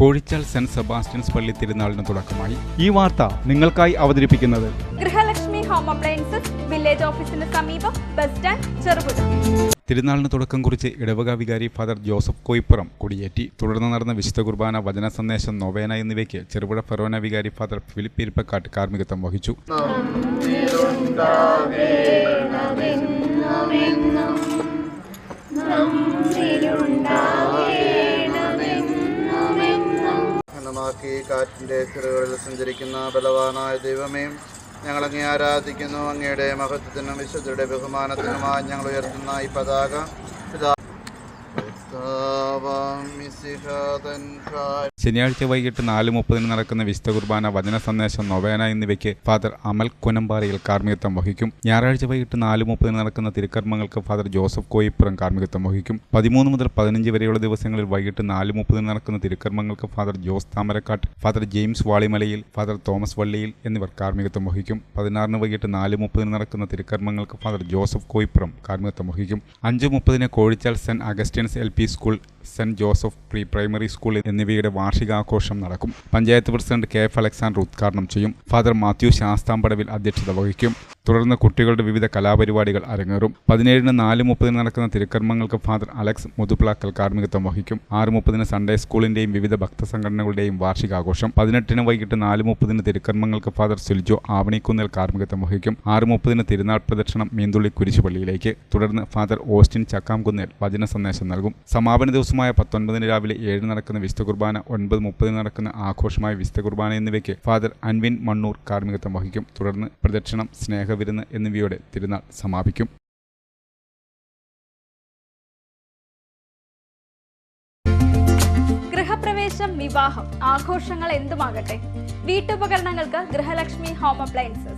Kozhichal saint Sebastian's പള്ളി തിരുനാളിന് തുടക്കമായി. ഈ വാർത്ത നിങ്ങൾക്കായി അവതരിപ്പിക്കുന്നത് ഗൃഹലക്ഷ്മി ഹോം അപ്ലയൻസസ് വില്ലേജ് ഓഫീസിന് സമീപം ബസ് സ്റ്റാൻഡ് ചെറുപുഴ. തിരുനാളിന് തുടക്കം കുറിച്ച് ഇടവക വികാരി ഫാദർ ജോസഫ് കോയിപ്പുറം കൊടിയേറ്റി തുടർന്ന് നടന്ന വിശുദ്ധ കുർബാന വചന സന്ദേശം നോവേന എന്നിവയ്ക്ക് ചെറുപുഴ ഫെറോന വികാരി ഫാദർ ഫിലിപ്പ് ഇരിപ്പക്കാട്ട് കാർമ്മികത്വം വഹിച്ചു. ണമാക്കി കാറ്റിന്റെ ചിറകളിൽ സഞ്ചരിക്കുന്ന ബലവാനായ ദൈവമേ ഞങ്ങളങ്ങേ ആരാധിക്കുന്നു. അങ്ങയുടെ മഹത്വത്തിനും വിശുദ്ധയുടെ ബഹുമാനത്തിനുമായി ഞങ്ങൾ ഉയർത്തുന്ന ഈ പതാക. ശനിയാഴ്ച വൈകിട്ട് നാല് മുപ്പതിന് നടക്കുന്ന വിശുദ്ധ കുർബാന വചന സന്ദേശം നൊവേന എന്നിവയ്ക്ക് ഫാദർ അമൽ കുനമ്പാറയിൽ കാർമ്മികത്വം വഹിക്കും. ഞായറാഴ്ച വൈകിട്ട് നാല് മുപ്പതിന് നടക്കുന്ന തിരുക്കർമ്മങ്ങൾക്ക് ഫാദർ ജോസഫ് കോയിപ്പുറം കാർമ്മികത്വം വഹിക്കും. പതിമൂന്ന് മുതൽ പതിനഞ്ച് വരെയുള്ള ദിവസങ്ങളിൽ വൈകിട്ട് നാല് മുപ്പതിന് നടക്കുന്ന തിരുക്കർമ്മങ്ങൾക്ക് father Jose Thamarakkattu father James വാളിമലയിൽ father Thomas വള്ളിയിൽ എന്നിവർ കാർമ്മികത്വം വഹിക്കും. പതിനാറിന് വൈകിട്ട് നാല് മുപ്പതിന് നടക്കുന്ന തിരുക്കർമ്മങ്ങൾക്ക് ഫാദർ ജോസഫ് കോയിപ്പുറം കാർമ്മികത്വം വഹിക്കും. അഞ്ച് മുപ്പതിന് Kozhichal saint Augustine's L P school saint Joseph pre primary school എന്നിവയുടെ വാർഷികാഘോഷം നടക്കും. Panchayat president K F Alexander ഉദ്ഘാടനം ചെയ്യും. ഫാദർ മാത്യു ശാസ്താംപടവിൽ അധ്യക്ഷത വഹിക്കും. തുടർന്ന് കുട്ടികളുടെ വിവിധ കലാപരിപാടികൾ അരങ്ങേറും. പതിനേഴിന് നാല് മുപ്പതിന് നടക്കുന്ന തിരുക്കർമ്മങ്ങൾക്ക് ഫാദർ അലക്സ് മുതുപ്ലാക്കൽ കാർമ്മികത്വം വഹിക്കും. ആറ് മുപ്പതിന് സൺഡേ സ്കൂളിന്റെയും വിവിധ ഭക്തസംഘടനകളുടെയും വാർഷികാഘോഷം. പതിനെട്ടിന് വൈകിട്ട് നാല് മുപ്പതിന് തിരുക്കർമ്മങ്ങൾക്ക് ഫാദർ സുൽജോ ആവണിക്കുന്നിൽ കാർമ്മികത്വം വഹിക്കും. ആറ് മുപ്പതിന് തിരുനാൾ പ്രദക്ഷിണം മീന്തുള്ളി കുരിശുപള്ളിയിലേക്ക്. തുടർന്ന് ഫാദർ ഓസ്റ്റിൻ ചക്കാംകുന്നേൽ വചന സന്ദേശം നൽകും. സമാപന ദിവസമായ പത്തൊൻപതിന് രാവിലെ ഏഴ് നടക്കുന്ന വിശുദ്ധ കുർബാന ഒൻപത് മുപ്പതിന് നടക്കുന്ന ആഘോഷമായ വിശുദ്ധ കുർബാന എന്നിവയ്ക്ക് ഫാദർ അൻവിൻ മണ്ണൂർ കാർമ്മികത്വം വഹിക്കും. തുടർന്ന് പ്രദക്ഷിണം സ്നേഹവിരുന്ന് എന്നിവയോടെ തിരുനാൾ സമാപിക്കും. ഗൃഹപ്രവേശം വിവാഹം ആഘോഷങ്ങൾ എന്തുമാകട്ടെ? വീട്ടുപകരണങ്ങൾക്ക് ഗൃഹലക്ഷ്മി ഹോം അപ്ലയൻസസ്.